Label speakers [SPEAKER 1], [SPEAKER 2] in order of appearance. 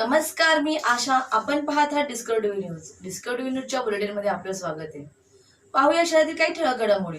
[SPEAKER 1] नमस्कार मी आशा. आपण पाहत आहात डिस्कवरी न्यूज डिस्कवरी न्यूजच्या बुलेटिनमध्ये आपलं स्वागत आहे. पाहूया शहरातील काही ठळक घडामोडी.